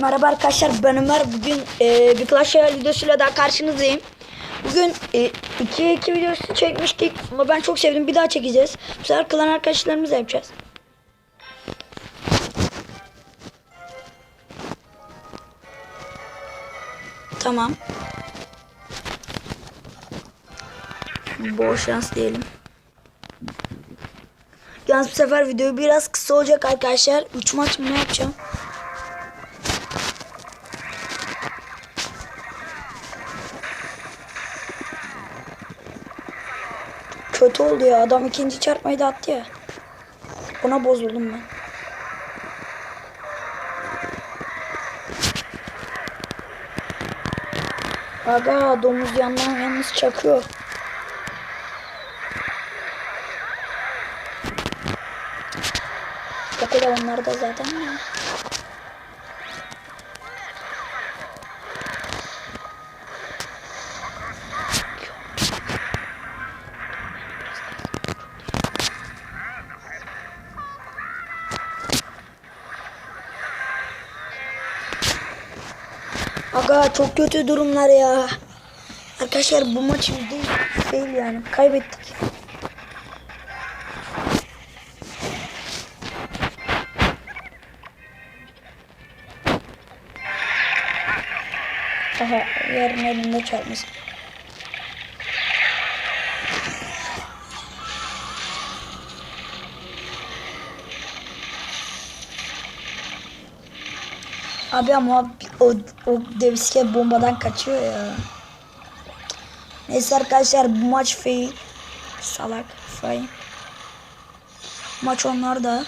Merhaba arkadaşlar ben Ömer. Bugün e, bir Clash Royale videosuyla daha karşınızdayım. Bugün 2-2 videosu çekmiştik ama ben çok sevdim. Bir daha çekeceğiz. Bu sefer klan arkadaşlarımızla yapacağız. Tamam. Bol şans diyelim. Yalnız bu sefer video biraz kısa olacak arkadaşlar. 3 maç mı ne yapacağım? Kötü oldu ya. Adam ikinci çarpmayı da attı ya. Ona bozuldum ben. Aga domuz yandan yalnız çakıyor. O kadar onlar da zaten ya. Aga çok kötü durumlar ya. Arkadaşlar bu maç yüz değil yani. Kaybettik. Aha yarın elinde çarpmış. Abi ama o, o deviske bombadan kaçıyor ya. Neyse arkadaşlar bu maç fail. Salak fail. Maç onlar da.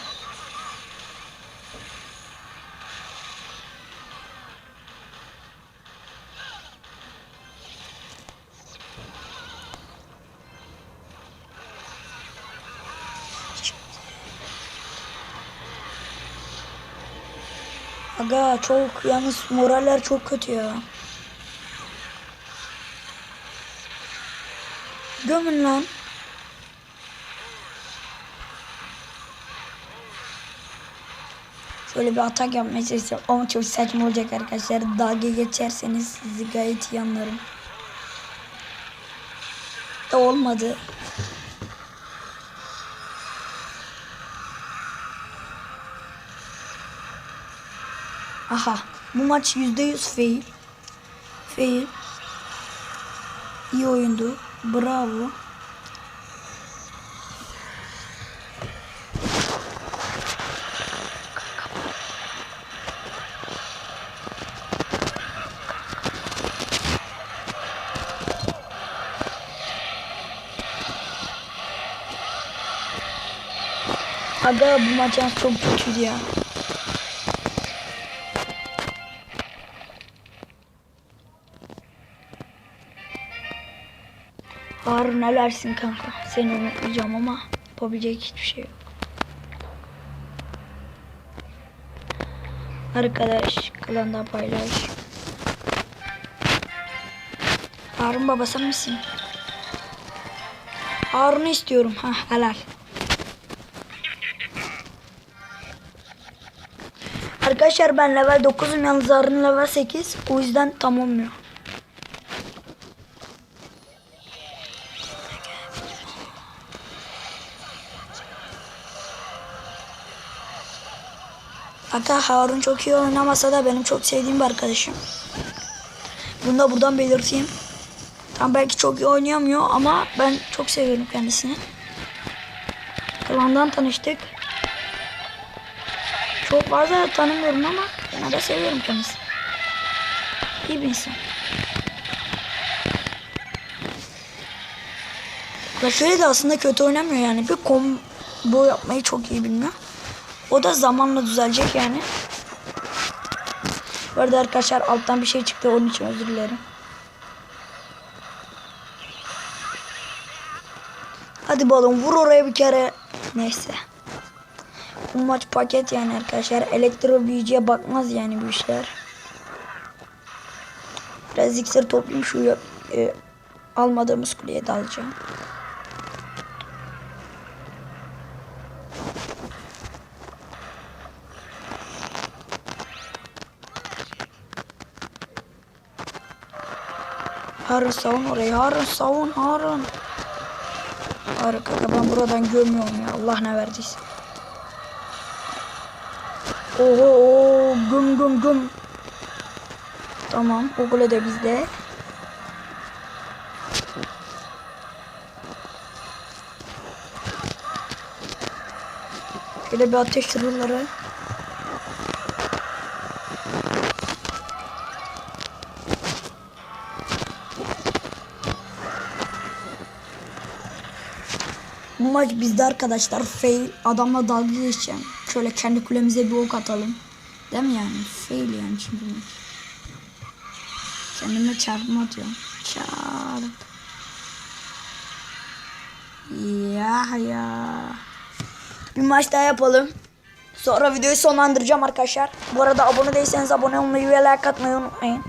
Aga çok yalnız moraller çok kötü ya. Gömün lan. Şöyle bir atak yapmaya çalışacağım ama çok saçma olacak arkadaşlar. Dalga geçerseniz sizi gayet iyi anlarım. Da olmadı. Aha bu maç %100 fail. Fail. İyi oyundu. Bravo. Aga bu maç çok kötüydü ya. Harun helalsin kanka. Seni unutmayacağım ama yapabilecek hiçbir şey yok. Arkadaş klanda paylaş. Harun baba sen misin? Harun'u istiyorum. Ha helal. Arkadaşlar ben level 9'um yalnız Harun level 8. O yüzden tam Hatta Harun çok iyi oynamasa da benim çok sevdiğim bir arkadaşım. Bunu da buradan belirteyim. Tam belki çok iyi oynayamıyor ama ben çok seviyorum kendisini. Klandan tanıştık. Çok fazla tanımıyorum ama yine de seviyorum kendisini. İyi bir insan. Şöyle de aslında kötü oynamıyor yani. Bir combo yapmayı çok iyi bilmiyor. O da zamanla düzelecek yani. Bu arada arkadaşlar alttan bir şey çıktı onun için özür dilerim. Hadi balon vur oraya bir kere. Neyse. Bu maç paket yani arkadaşlar. Elektro büyücüye bakmaz yani bu işler. Biraz iksir toplayayım şu e, almadığımız kuleye dalacağım. Harun savun orayı. Harun savun Harun. Harun kanka ben buradan görmüyorum ya. Allah ne verdiyse. Oho oho güm güm güm. Tamam o gole de bizde. Şöyle bir ateş tırları. Bu maç bizde arkadaşlar. Fail. Adamla dalga geçeceğim. Şöyle kendi kulemize bir ok atalım. Değil mi yani? Fail yani şimdi maç. Kendime çarpma atıyorum. Çarp. Ya ya. Bir maç daha yapalım. Sonra videoyu sonlandıracağım arkadaşlar. Bu arada abone değilseniz abone olmayı ve like atmayı unutmayın.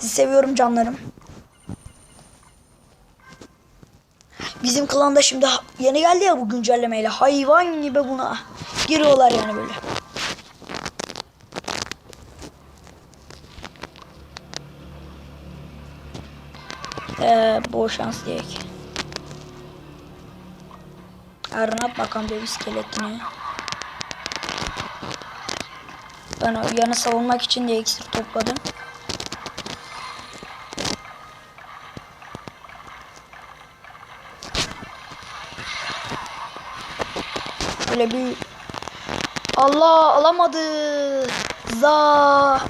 Sizi seviyorum canlarım. Bizim klanda şimdi yeni geldi ya bu güncellemeyle. Hayvan gibi buna giriyorlar yani böyle. Ee, bol şans diyek. At bakalım bir iskeletini. Ben yanı savunmak için de iksir topladım. Böyle bir Allah alamadı. Za.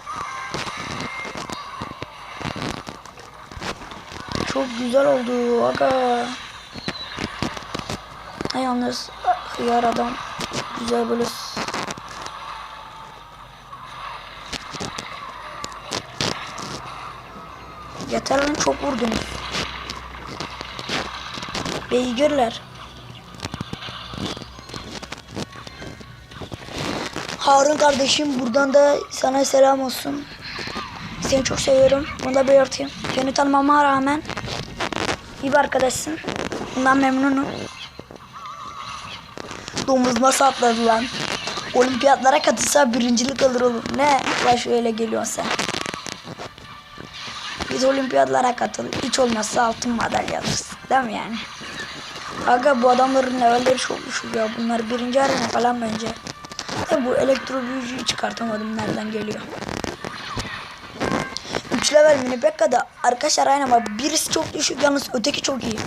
Çok güzel oldu aga. Yalnız hıyar adam güzel böyle Yeter lan çok vurdunuz. Beygirler. Harun kardeşim buradan da sana selam olsun. Seni çok seviyorum. Bunu da belirteyim. Seni tanımama rağmen iyi bir arkadaşsın. Bundan memnunum. Domuz nasıl atladı lan? Olimpiyatlara katılsa birincilik alır olur. Ne? Lan şöyle geliyorsun sen. Biz olimpiyatlara katıl. Hiç olmazsa altın madalya alırsın. Değil mi yani? Aga bu adamların levelleri çok düşük ya. Bunlar birinci arena falan bence. Bu elektro büyücüyü çıkartamadım nereden geliyor. 3 level mini Pekka'da arkadaşlar aynı ama birisi çok düşük yalnız öteki çok iyi.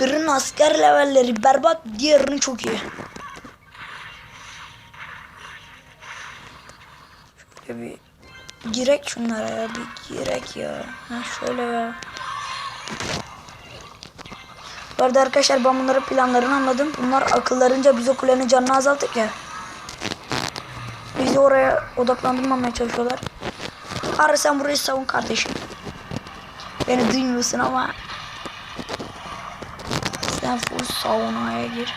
Birinin asker levelleri berbat diğerinin çok iyi. Şöyle bir girek şunlara ya bir girek ya. Ha şöyle ya. Bu arada arkadaşlar ben bunların planlarını anladım. Bunlar akıllarınca bize kulenin canını azalttık ya. Bizi oraya odaklandırmamaya çalışıyorlar. Ara sen burayı savun kardeşim. Beni duymuyorsun ama sen full savunmaya gir.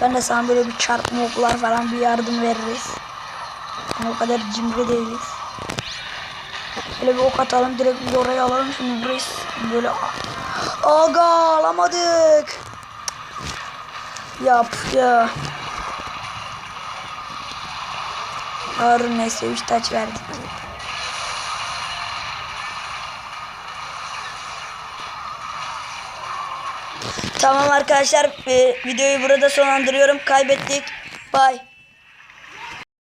Ben de sana böyle bir çarpma oklar falan bir yardım veririz. Ama o kadar cimri değiliz. Böyle bir ok atalım direkt biz oraya alalım şimdi burayı böyle Aga alamadık. Yap ya. Harun neyse 3 taç verdik. Tamam arkadaşlar e, videoyu burada sonlandırıyorum. Kaybettik. Bye.